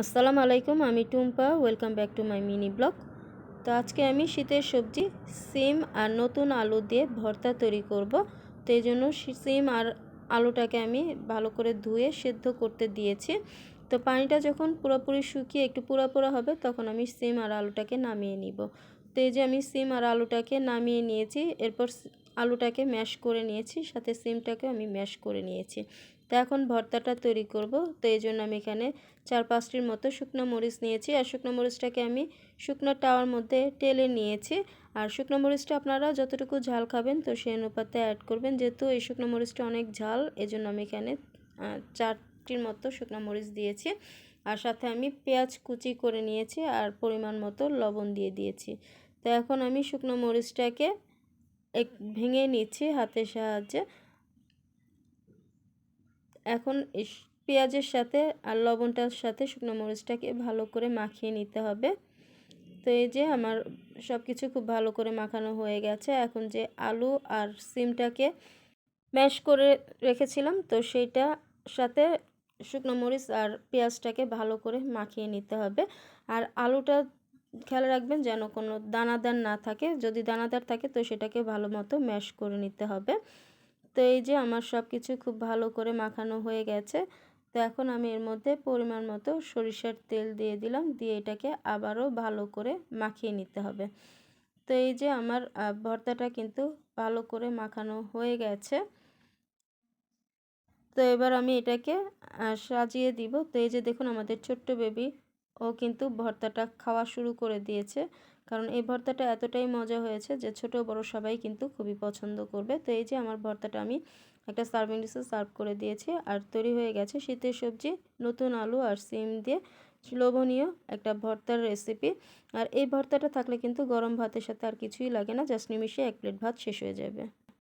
আসসালামু আলাইকুম, আমি Tumpa welcome back to my mini blog তো আজকে আমি শীতের সবজি, সিম আর নতুন আলু দিয়ে ভর্তা তৈরি করব। তো এই জন্য সিম আর আলুটাকে আমি ভালো করে ধুয়ে সেদ্ধ করতে দিয়েছি। তো পানিটা যখন পুরোপুরি শুকিয়ে একটু পুরা পুরা হবে, তখন আমি সিম আর আলুটাকে নামিয়ে নিব। তো এই যে আমি সিম আর আলুটাকে নামিয়ে নিয়েছি, এরপর আলুটাকে ম্যাশ করে নিয়েছি, সাথে সিমটাকে আমি ম্যাশ করে নিয়েছি। তো এখন ভর্তাটা তৈরি করব। তো এই জন্য আমি এখানে চার পাঁচটির মতো শুকনো মরিচ নিয়েছি। আর শুকনো মরিচটাকে আমি শুকনো টাওয়ার মধ্যে টেলে নিয়েছি। আর শুকনো মরিচটা আপনারা যতটুকু ঝাল খাবেন, তো সেই অনুপাতে অ্যাড করবেন। যেহেতু এই শুকনো মরিচটা অনেক ঝাল, এজন্য আমি এখানে চারটির মতো শুকনো মরিচ দিয়েছি। আর সাথে আমি পেঁয়াজ কুচি করে নিয়েছি আর পরিমাণ মতো লবণ দিয়ে দিয়েছি। তো এখন আমি শুকনো মরিচটাকে এক, ভেঙে নিচ্ছি হাতের সাহায্যে। এখন পেঁয়াজের সাথে আর লবণটার সাথে শুকনো মরিচটাকে ভালো করে মাখিয়ে নিতে হবে। তো এই যে আমার সব কিছু খুব ভালো করে মাখানো হয়ে গেছে। এখন যে আলু আর সিমটাকে ম্যাশ করে রেখেছিলাম, তো সেইটা সাথে শুকনো মরিচ আর পেঁয়াজটাকে ভালো করে মাখিয়ে নিতে হবে। আর আলুটা খেয়াল রাখবেন যেন কোনো দানাদার না থাকে। যদি দানাদার থাকে, তো সেটাকে ভালো মতো ম্যাশ করে নিতে হবে। তো এই যে আমার সব কিছু খুব ভালো করে মাখানো হয়ে গেছে। তো এখন আমি এর মধ্যে পরিমাণ মতো সরিষার তেল দিয়ে দিলাম, দিয়ে এটাকে আবারও ভালো করে মাখিয়ে নিতে হবে। তো এই যে আমার ভর্তাটা কিন্তু ভালো করে মাখানো হয়ে গেছে। তো এবার আমি এটাকে সাজিয়ে দিব। তো এই যে দেখুন আমাদের ছোট্ট বেবি, ও কিন্তু ভর্তাটা খাওয়া শুরু করে দিয়েছে। কারণ এই ভর্তাটা এতটাই মজা হয়েছে যে ছোট বড় সবাই কিন্তু খুবই পছন্দ করবে। তো এই যে আমার ভর্তাটা আমি একটা সার্ভিং ডিশে সার্ভ করে দিয়েছি। আর তৈরি হয়ে গেছে শীতের সবজি, নতুন আলু আর সিম দিয়ে লোভনীয় একটা ভর্তার রেসিপি আর এই ভর্তাটা থাকলে কিন্তু গরম ভাতের সাথে আর কিছুই লাগে না, জাস্ট নিমিশে এক প্লেট ভাত শেষ হয়ে যাবে।